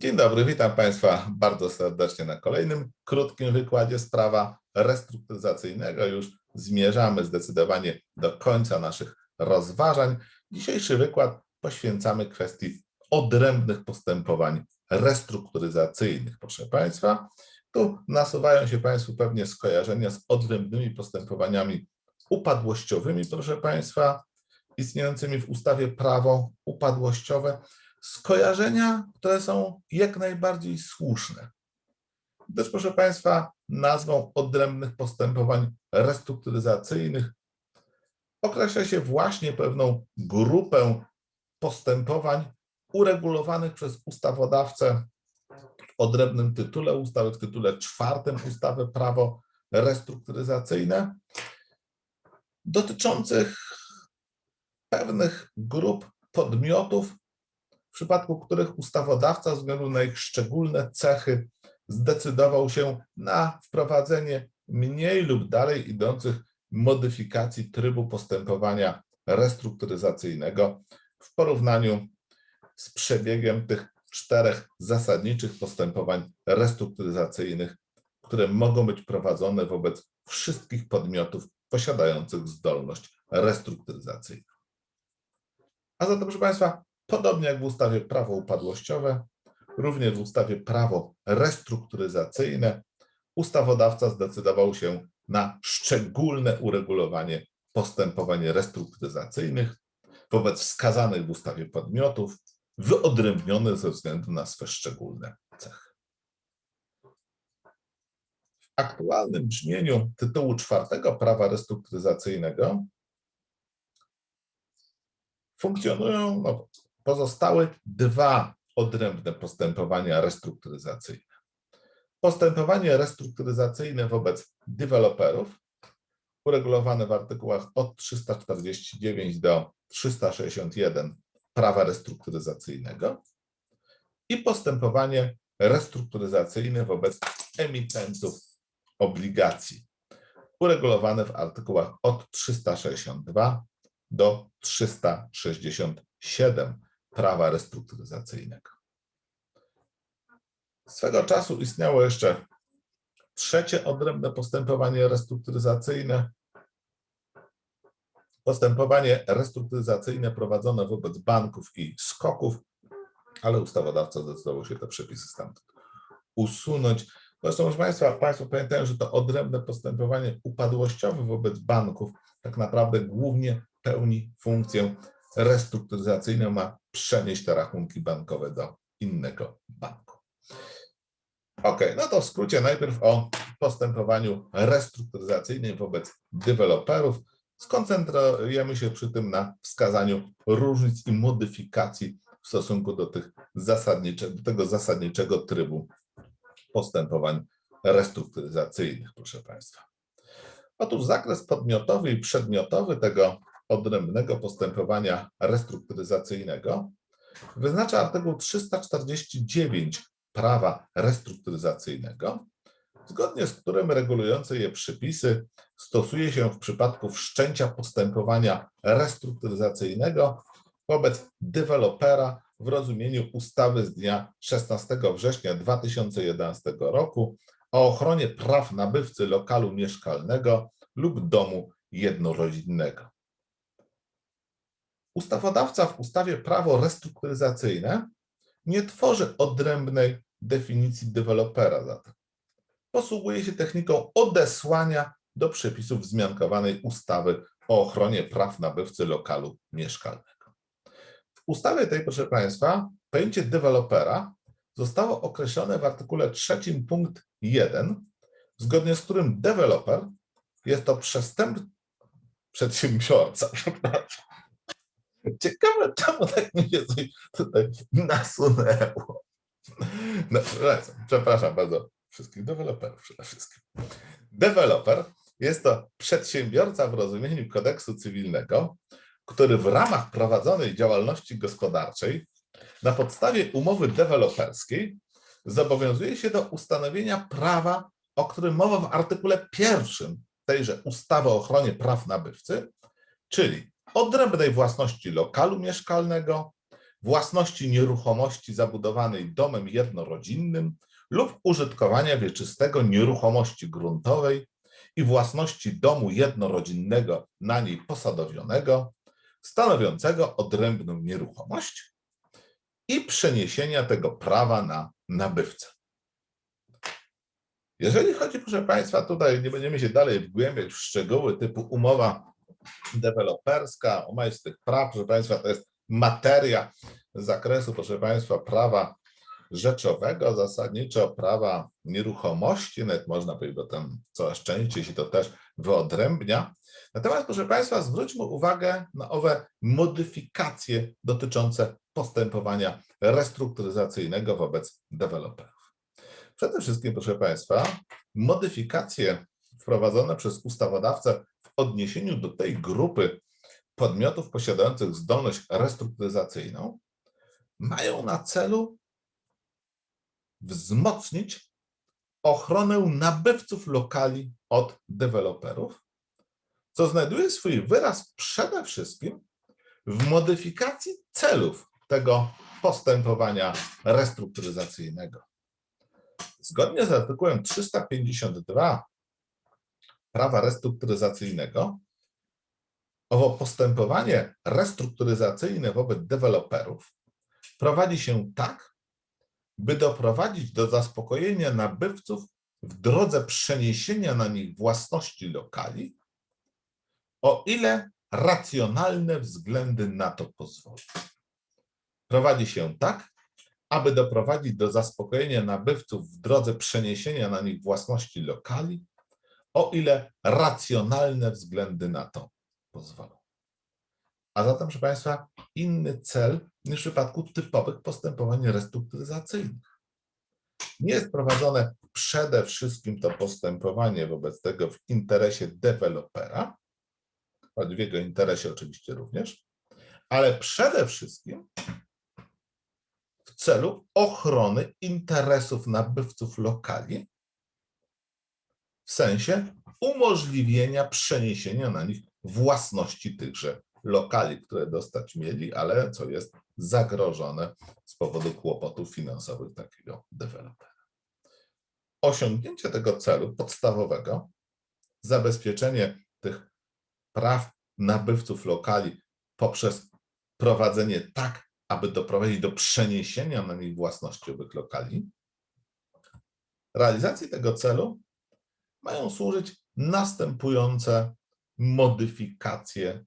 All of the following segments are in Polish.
Dzień dobry, witam Państwa bardzo serdecznie na kolejnym krótkim wykładzie sprawa restrukturyzacyjnego. Już zmierzamy zdecydowanie do końca naszych rozważań. Dzisiejszy wykład poświęcamy kwestii odrębnych postępowań restrukturyzacyjnych. Proszę Państwa, tu nasuwają się Państwu pewnie skojarzenia z odrębnymi postępowaniami upadłościowymi, proszę Państwa, istniejącymi w ustawie prawo upadłościowe skojarzenia, które są jak najbardziej słuszne. Gdyż, proszę Państwa, nazwą odrębnych postępowań restrukturyzacyjnych określa się właśnie pewną grupę postępowań uregulowanych przez ustawodawcę w odrębnym tytule ustawy, w tytule czwartym ustawy Prawo restrukturyzacyjne, dotyczących pewnych grup podmiotów, w przypadku których ustawodawca, ze względu na ich szczególne cechy, zdecydował się na wprowadzenie mniej lub dalej idących modyfikacji trybu postępowania restrukturyzacyjnego w porównaniu z przebiegiem tych czterech zasadniczych postępowań restrukturyzacyjnych, które mogą być prowadzone wobec wszystkich podmiotów posiadających zdolność restrukturyzacyjną. A zatem, proszę Państwa, Podobnie jak w ustawie prawo upadłościowe, również w ustawie prawo restrukturyzacyjne, ustawodawca zdecydował się na szczególne uregulowanie postępowań restrukturyzacyjnych wobec wskazanych w ustawie podmiotów, wyodrębnionych ze względu na swe szczególne cechy. W aktualnym brzmieniu tytułu czwartego prawa restrukturyzacyjnego funkcjonują no, pozostały dwa odrębne postępowania restrukturyzacyjne. Postępowanie restrukturyzacyjne wobec deweloperów, uregulowane w artykułach od 349 do 361 prawa restrukturyzacyjnego i postępowanie restrukturyzacyjne wobec emitentów obligacji, uregulowane w artykułach od 362 do 367 prawa restrukturyzacyjnego. Swego czasu istniało jeszcze trzecie odrębne postępowanie restrukturyzacyjne. Postępowanie restrukturyzacyjne prowadzone wobec banków i skoków, ale ustawodawca zdecydował się te przepisy stamtąd usunąć. Zresztą, proszę Państwa, Państwo pamiętają, że to odrębne postępowanie upadłościowe wobec banków tak naprawdę głównie pełni funkcję restrukturyzacyjną, ma przenieść te rachunki bankowe do innego banku. Ok, no to w skrócie najpierw o postępowaniu restrukturyzacyjnym wobec deweloperów. Skoncentrujemy się przy tym na wskazaniu różnic i modyfikacji w stosunku do, tych zasadnicze, do tego zasadniczego trybu postępowań restrukturyzacyjnych, proszę Państwa. Otóż zakres podmiotowy i przedmiotowy tego odrębnego postępowania restrukturyzacyjnego wyznacza artykuł 349 prawa restrukturyzacyjnego, zgodnie z którym regulujące je przepisy stosuje się w przypadku wszczęcia postępowania restrukturyzacyjnego wobec dewelopera w rozumieniu ustawy z dnia 16 września 2011 roku o ochronie praw nabywcy lokalu mieszkalnego lub domu jednorodzinnego. Ustawodawca w ustawie prawo restrukturyzacyjne nie tworzy odrębnej definicji dewelopera zatem. Posługuje się techniką odesłania do przepisów wzmiankowanej ustawy o ochronie praw nabywcy lokalu mieszkalnego. W ustawie tej, proszę Państwa, pojęcie dewelopera zostało określone w artykule 3 punkt 1, zgodnie z którym deweloper jest to przestępny przedsiębiorca, przepraszam, Ciekawe, czemu tak mi się tutaj nasunęło. No, przepraszam bardzo wszystkich deweloperów przede wszystkim. Deweloper jest to przedsiębiorca w rozumieniu kodeksu cywilnego, który w ramach prowadzonej działalności gospodarczej na podstawie umowy deweloperskiej zobowiązuje się do ustanowienia prawa, o którym mowa w artykule pierwszym tejże ustawy o ochronie praw nabywcy, czyli odrębnej własności lokalu mieszkalnego, własności nieruchomości zabudowanej domem jednorodzinnym lub użytkowania wieczystego nieruchomości gruntowej i własności domu jednorodzinnego na niej posadowionego, stanowiącego odrębną nieruchomość i przeniesienia tego prawa na nabywcę. Jeżeli chodzi, proszę Państwa, tutaj nie będziemy się dalej wgłębiać w szczegóły typu umowa deweloperska, umowa tych praw, proszę Państwa, to jest materia z zakresu, proszę Państwa, prawa rzeczowego, zasadniczo prawa nieruchomości, nawet można powiedzieć, bo tam coraz częściej się to też wyodrębnia. Natomiast, proszę Państwa, zwróćmy uwagę na owe modyfikacje dotyczące postępowania restrukturyzacyjnego wobec deweloperów. Przede wszystkim, proszę Państwa, modyfikacje wprowadzone przez ustawodawcę odniesieniu do tej grupy podmiotów posiadających zdolność restrukturyzacyjną mają na celu wzmocnić ochronę nabywców lokali od deweloperów, co znajduje swój wyraz przede wszystkim w modyfikacji celów tego postępowania restrukturyzacyjnego. Zgodnie z artykułem 352 prawa restrukturyzacyjnego, owo postępowanie restrukturyzacyjne wobec deweloperów prowadzi się tak, by doprowadzić do zaspokojenia nabywców w drodze przeniesienia na nich własności lokali, o ile racjonalne względy na to pozwolą. Prowadzi się tak, aby doprowadzić do zaspokojenia nabywców w drodze przeniesienia na nich własności lokali, o ile racjonalne względy na to pozwolą. A zatem, proszę Państwa, inny cel niż w przypadku typowych postępowań restrukturyzacyjnych. Nie jest prowadzone przede wszystkim to postępowanie wobec tego w interesie dewelopera, choć w jego interesie oczywiście również, ale przede wszystkim w celu ochrony interesów nabywców lokali w sensie umożliwienia przeniesienia na nich własności tychże lokali, które dostać mieli, ale co jest zagrożone z powodu kłopotów finansowych takiego dewelopera. Osiągnięcie tego celu podstawowego, zabezpieczenie tych praw nabywców lokali poprzez prowadzenie tak, aby doprowadzić do przeniesienia na nich własności owych lokali, realizacji tego celu mają służyć następujące modyfikacje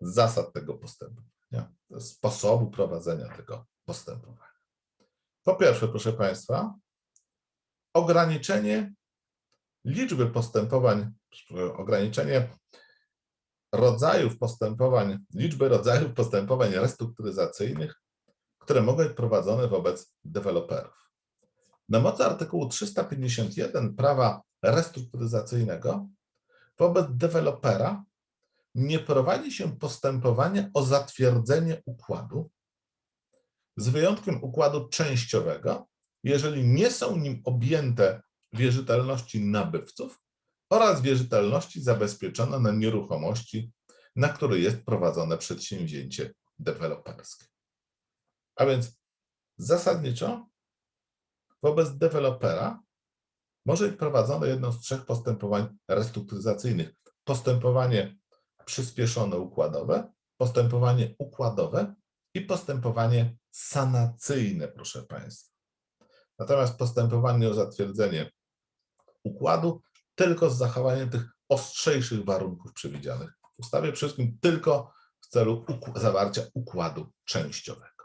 zasad tego postępowania, sposobu prowadzenia tego postępowania. Po pierwsze, proszę Państwa, ograniczenie liczby postępowań, ograniczenie rodzajów postępowań, liczby rodzajów postępowań restrukturyzacyjnych, które mogą być prowadzone wobec deweloperów. Na mocy artykułu 351 prawa restrukturyzacyjnego wobec dewelopera nie prowadzi się postępowania o zatwierdzenie układu, z wyjątkiem układu częściowego, jeżeli nie są nim objęte wierzytelności nabywców oraz wierzytelności zabezpieczone na nieruchomości, na które jest prowadzone przedsięwzięcie deweloperskie. A więc zasadniczo wobec dewelopera może być prowadzone jedno z trzech postępowań restrukturyzacyjnych. Postępowanie przyspieszone układowe, postępowanie układowe i postępowanie sanacyjne, proszę Państwa. Natomiast postępowanie o zatwierdzenie układu tylko z zachowaniem tych ostrzejszych warunków przewidzianych w ustawie, wszystkim tylko w celu zawarcia układu częściowego.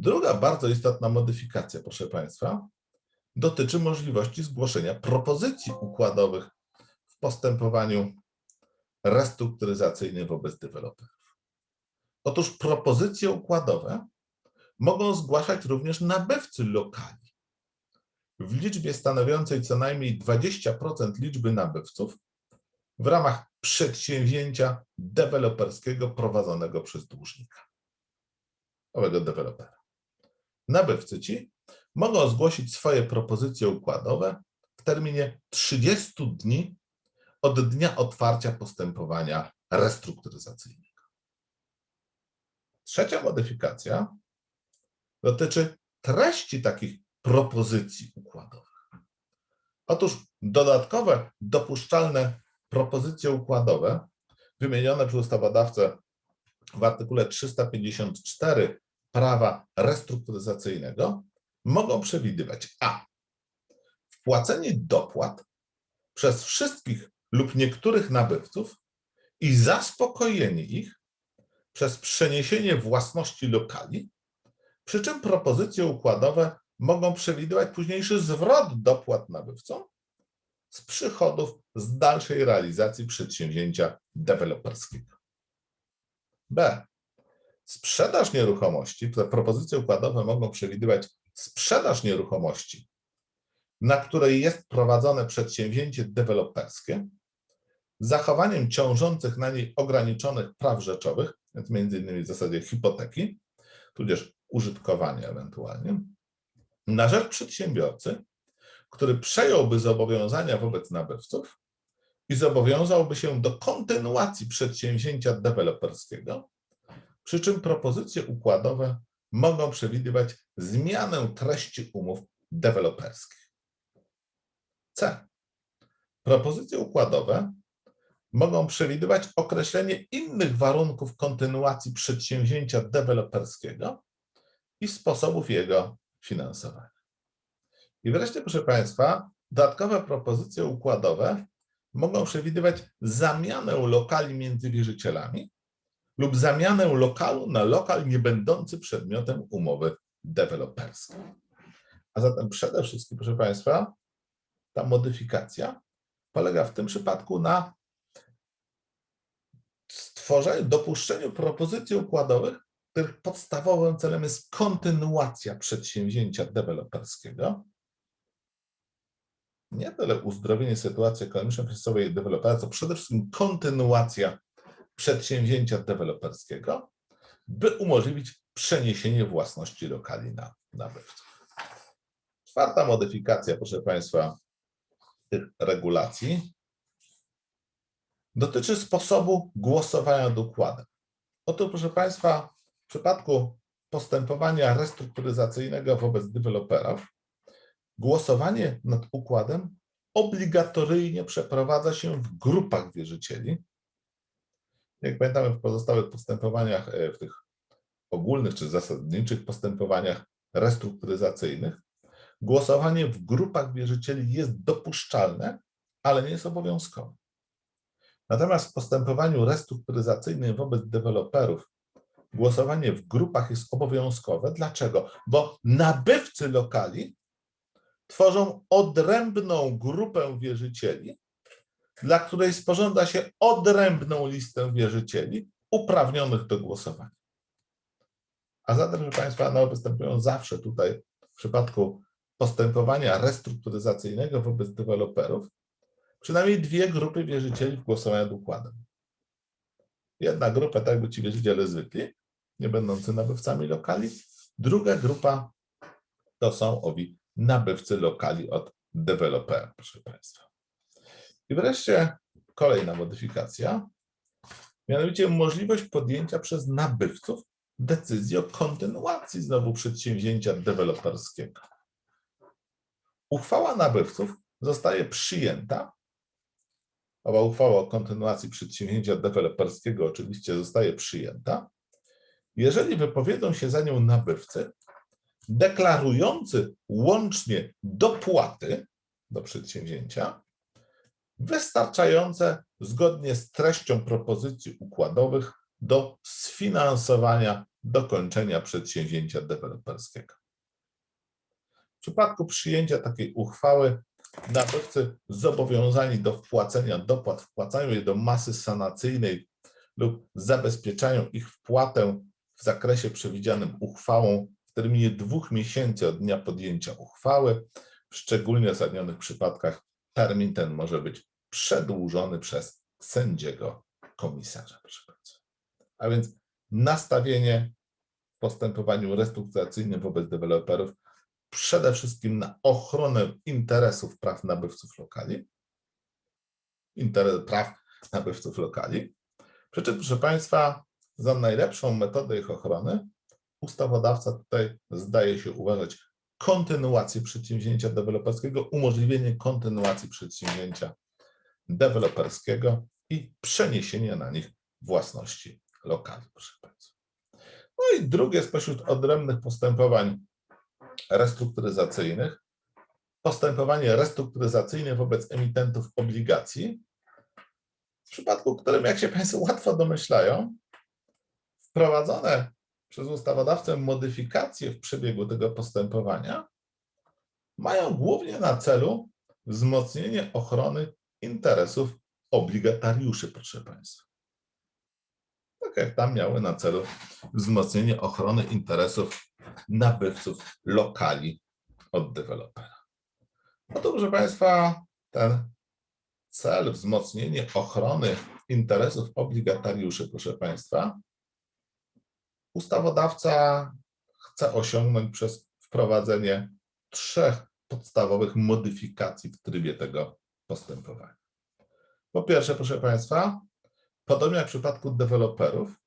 Druga bardzo istotna modyfikacja, proszę Państwa, dotyczy możliwości zgłoszenia propozycji układowych w postępowaniu restrukturyzacyjnym wobec deweloperów. Otóż propozycje układowe mogą zgłaszać również nabywcy lokali w liczbie stanowiącej co najmniej 20% liczby nabywców w ramach przedsięwzięcia deweloperskiego prowadzonego przez dłużnika, owego dewelopera. Nabywcy ci mogą zgłosić swoje propozycje układowe w terminie 30 dni od dnia otwarcia postępowania restrukturyzacyjnego. Trzecia modyfikacja dotyczy treści takich propozycji układowych. Otóż dodatkowe dopuszczalne propozycje układowe wymienione przez ustawodawcę w artykule 354 prawa restrukturyzacyjnego mogą przewidywać a. wpłacenie dopłat przez wszystkich lub niektórych nabywców i zaspokojenie ich przez przeniesienie własności lokali, przy czym propozycje układowe mogą przewidywać późniejszy zwrot dopłat nabywcom z przychodów z dalszej realizacji przedsięwzięcia deweloperskiego. B. Sprzedaż nieruchomości, te propozycje układowe mogą przewidywać sprzedaż nieruchomości, na której jest prowadzone przedsięwzięcie deweloperskie, z zachowaniem ciążących na niej ograniczonych praw rzeczowych, więc między innymi w zasadzie hipoteki, tudzież użytkowania ewentualnie, na rzecz przedsiębiorcy, który przejąłby zobowiązania wobec nabywców i zobowiązałby się do kontynuacji przedsięwzięcia deweloperskiego, przy czym propozycje układowe mogą przewidywać zmianę treści umów deweloperskich. C. Propozycje układowe mogą przewidywać określenie innych warunków kontynuacji przedsięwzięcia deweloperskiego i sposobów jego finansowania. I wreszcie, proszę Państwa, dodatkowe propozycje układowe mogą przewidywać zamianę lokali między wierzycielami lub zamianę lokalu na lokal niebędący przedmiotem umowy deweloperskiej. A zatem przede wszystkim, proszę Państwa, ta modyfikacja polega w tym przypadku na stworzeniu, dopuszczeniu propozycji układowych, których podstawowym celem jest kontynuacja przedsięwzięcia deweloperskiego, nie tyle uzdrowienie sytuacji ekonomiczno-finansowej dewelopera, co przede wszystkim kontynuacja przedsięwzięcia deweloperskiego, by umożliwić przeniesienie własności lokali na nabywców. Czwarta modyfikacja, proszę Państwa, tych regulacji dotyczy sposobu głosowania dokładem. Oto, proszę Państwa, w przypadku postępowania restrukturyzacyjnego wobec deweloperów, głosowanie nad układem obligatoryjnie przeprowadza się w grupach wierzycieli. Jak pamiętamy, w pozostałych postępowaniach, e, w tych ogólnych czy zasadniczych postępowaniach restrukturyzacyjnych, głosowanie w grupach wierzycieli jest dopuszczalne, ale nie jest obowiązkowe. Natomiast w postępowaniu restrukturyzacyjnym wobec deweloperów głosowanie w grupach jest obowiązkowe. Dlaczego? Bo nabywcy lokali tworzą odrębną grupę wierzycieli, dla której sporządza się odrębną listę wierzycieli uprawnionych do głosowania. A zatem, proszę Państwa, one występują zawsze tutaj w przypadku postępowania restrukturyzacyjnego wobec deweloperów, przynajmniej dwie grupy wierzycieli w głosowaniu układem. Jedna grupa, tak jakby ci wierzyciele zwykli, nie będący nabywcami lokali. Druga grupa to są owi nabywcy lokali od dewelopera, proszę Państwa. I wreszcie kolejna modyfikacja, mianowicie możliwość podjęcia przez nabywców decyzji o kontynuacji znowu przedsięwzięcia deweloperskiego. Uchwała nabywców zostaje przyjęta. Owa uchwała o kontynuacji przedsięwzięcia deweloperskiego oczywiście zostaje przyjęta, jeżeli wypowiedzą się za nią nabywcy, deklarujący łącznie dopłaty do przedsięwzięcia, wystarczające zgodnie z treścią propozycji układowych do sfinansowania dokończenia przedsięwzięcia deweloperskiego. W przypadku przyjęcia takiej uchwały nabywcy zobowiązani do wpłacenia dopłat wpłacają je do masy sanacyjnej lub zabezpieczają ich wpłatę w zakresie przewidzianym uchwałą w terminie dwóch miesięcy od dnia podjęcia uchwały. W szczególnie osadnionych przypadkach termin ten może być przedłużony przez sędziego komisarza, proszę Państwa. A więc nastawienie w postępowaniu restrukturyzacyjnym wobec deweloperów przede wszystkim na ochronę interesów praw nabywców lokali, interes, praw nabywców lokali. Przy czym, proszę Państwa, za najlepszą metodę ich ochrony, ustawodawca tutaj zdaje się uważać kontynuację przedsięwzięcia deweloperskiego, umożliwienie kontynuacji przedsięwzięcia deweloperskiego i przeniesienie na nich własności lokali, proszę Państwa. No i drugie spośród odrębnych postępowań restrukturyzacyjnych, postępowanie restrukturyzacyjne wobec emitentów obligacji, w przypadku którym, jak się Państwo łatwo domyślają, wprowadzone przez ustawodawcę modyfikacje w przebiegu tego postępowania mają głównie na celu wzmocnienie ochrony interesów obligatariuszy, proszę Państwa. Tak jak tam miały na celu wzmocnienie ochrony interesów nabywców lokali od dewelopera. No to, proszę Państwa, ten cel wzmocnienie ochrony interesów obligatariuszy, proszę Państwa, ustawodawca chce osiągnąć przez wprowadzenie trzech podstawowych modyfikacji w trybie tego postępowania. Po pierwsze, proszę Państwa, podobnie jak w przypadku deweloperów,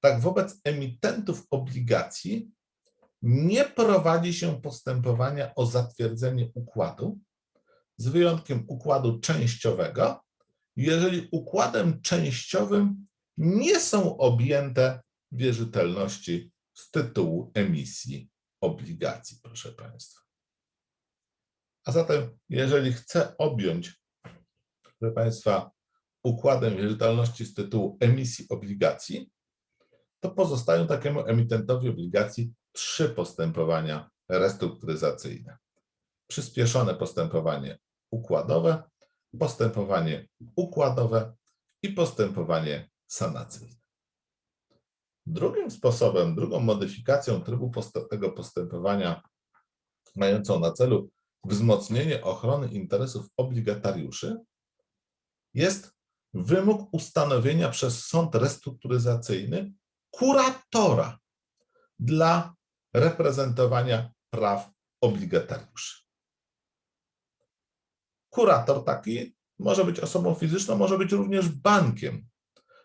tak wobec emitentów obligacji nie prowadzi się postępowania o zatwierdzenie układu, z wyjątkiem układu częściowego, jeżeli układem częściowym nie są objęte wierzytelności z tytułu emisji obligacji, proszę Państwa. A zatem, jeżeli chcę objąć, proszę Państwa, układem wierzytelności z tytułu emisji obligacji, to pozostają takiemu emitentowi obligacji trzy postępowania restrukturyzacyjne. Przyspieszone postępowanie układowe, postępowanie układowe i postępowanie sanacyjne. Drugim sposobem, drugą modyfikacją trybu tego postępowania, mającą na celu wzmocnienie ochrony interesów obligatariuszy, jest wymóg ustanowienia przez sąd restrukturyzacyjny kuratora dla reprezentowania praw obligatariuszy. Kurator taki może być osobą fizyczną, może być również bankiem,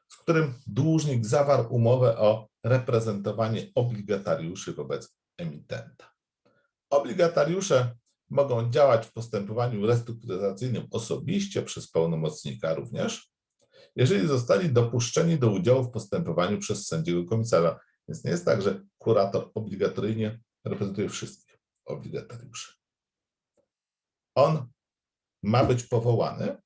z którym dłużnik zawarł umowę o reprezentowanie obligatariuszy wobec emitenta. Obligatariusze mogą działać w postępowaniu restrukturyzacyjnym osobiście przez pełnomocnika również, jeżeli zostali dopuszczeni do udziału w postępowaniu przez sędziego komisarza. Więc nie jest tak, że kurator obligatoryjnie reprezentuje wszystkich obligatariuszy. On ma być powołany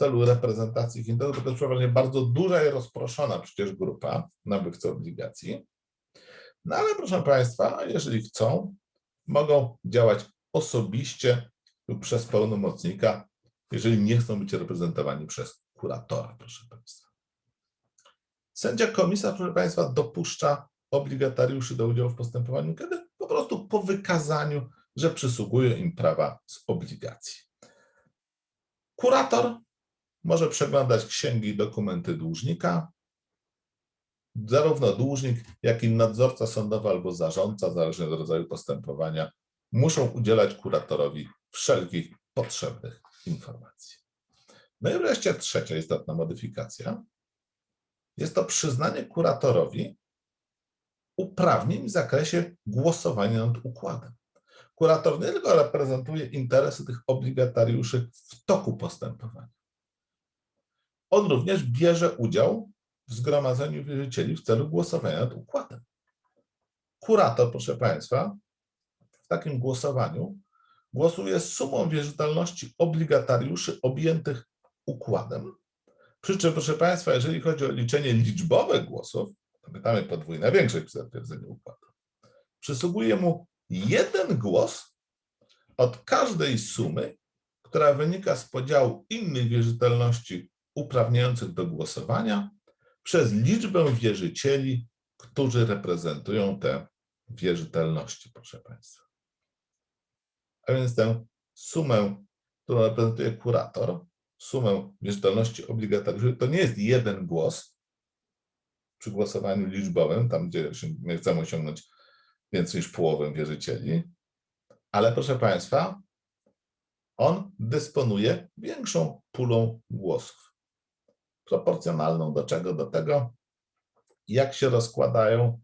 celu reprezentacji bo to jest przeważnie bardzo duża i rozproszona przecież grupa nabywców obligacji. No ale proszę Państwa, jeżeli chcą, mogą działać osobiście lub przez pełnomocnika, jeżeli nie chcą być reprezentowani przez kuratora, proszę Państwa. Sędzia komisarz, proszę Państwa, dopuszcza obligatariuszy do udziału w postępowaniu, kiedy po prostu po wykazaniu, że przysługują im prawa z obligacji. Kurator może przeglądać księgi i dokumenty dłużnika. Zarówno dłużnik, jak i nadzorca sądowy albo zarządca, zależnie od rodzaju postępowania, muszą udzielać kuratorowi wszelkich potrzebnych informacji. No i wreszcie trzecia istotna modyfikacja. Jest to przyznanie kuratorowi uprawnień w zakresie głosowania nad układem. Kurator nie tylko reprezentuje interesy tych obligatariuszy w toku postępowania. On również bierze udział w zgromadzeniu wierzycieli w celu głosowania nad układem. Kurator, proszę Państwa, w takim głosowaniu głosuje sumą wierzytelności obligatariuszy objętych układem. Przy czym, proszę Państwa, jeżeli chodzi o liczenie liczbowe głosów, pamiętamy podwójna większość przy zatwierdzeniu układu, przysługuje mu jeden głos od każdej sumy, która wynika z podziału innych wierzytelności uprawniających do głosowania przez liczbę wierzycieli, którzy reprezentują te wierzytelności, proszę Państwa. A więc tę sumę, którą reprezentuje kurator, sumę wierzytelności obligatariuszy, to nie jest jeden głos przy głosowaniu liczbowym, tam gdzie my chcemy osiągnąć więcej niż połowę wierzycieli, ale proszę Państwa, on dysponuje większą pulą głosów. Proporcjonalną do czego? Do tego, jak się rozkładają,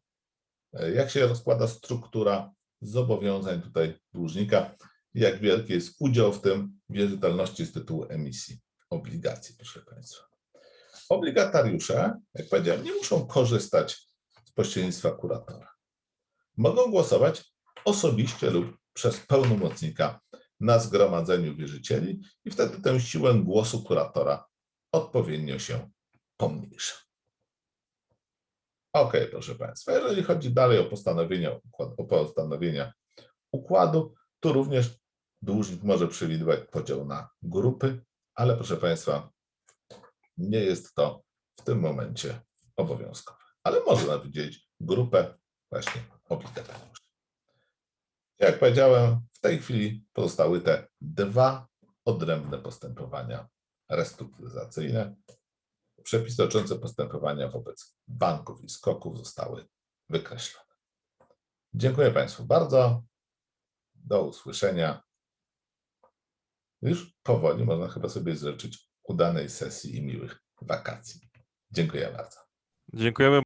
e, jak się rozkłada struktura zobowiązań tutaj dłużnika, jak wielki jest udział w tym wierzytelności z tytułu emisji obligacji, proszę Państwa. Obligatariusze, jak powiedziałem, nie muszą korzystać z pośrednictwa kuratora. Mogą głosować osobiście lub przez pełnomocnika na zgromadzeniu wierzycieli i wtedy tę siłę głosu kuratora odpowiednio się pomniejsza. Ok, proszę Państwa, jeżeli chodzi dalej o postanowienia, o postanowienia układu, tu również dłużnik może przewidywać podział na grupy, ale proszę Państwa, nie jest to w tym momencie obowiązkowe, ale można wydzielić grupę właśnie obligatariuszy. Jak powiedziałem, w tej chwili pozostały te dwa odrębne postępowania restrukturyzacyjne. Przepisy dotyczące postępowania wobec banków i skoków zostały wykreślone. Dziękuję Państwu bardzo. Do usłyszenia. Już powoli można chyba sobie życzyć udanej sesji i miłych wakacji. Dziękuję bardzo. Dziękujemy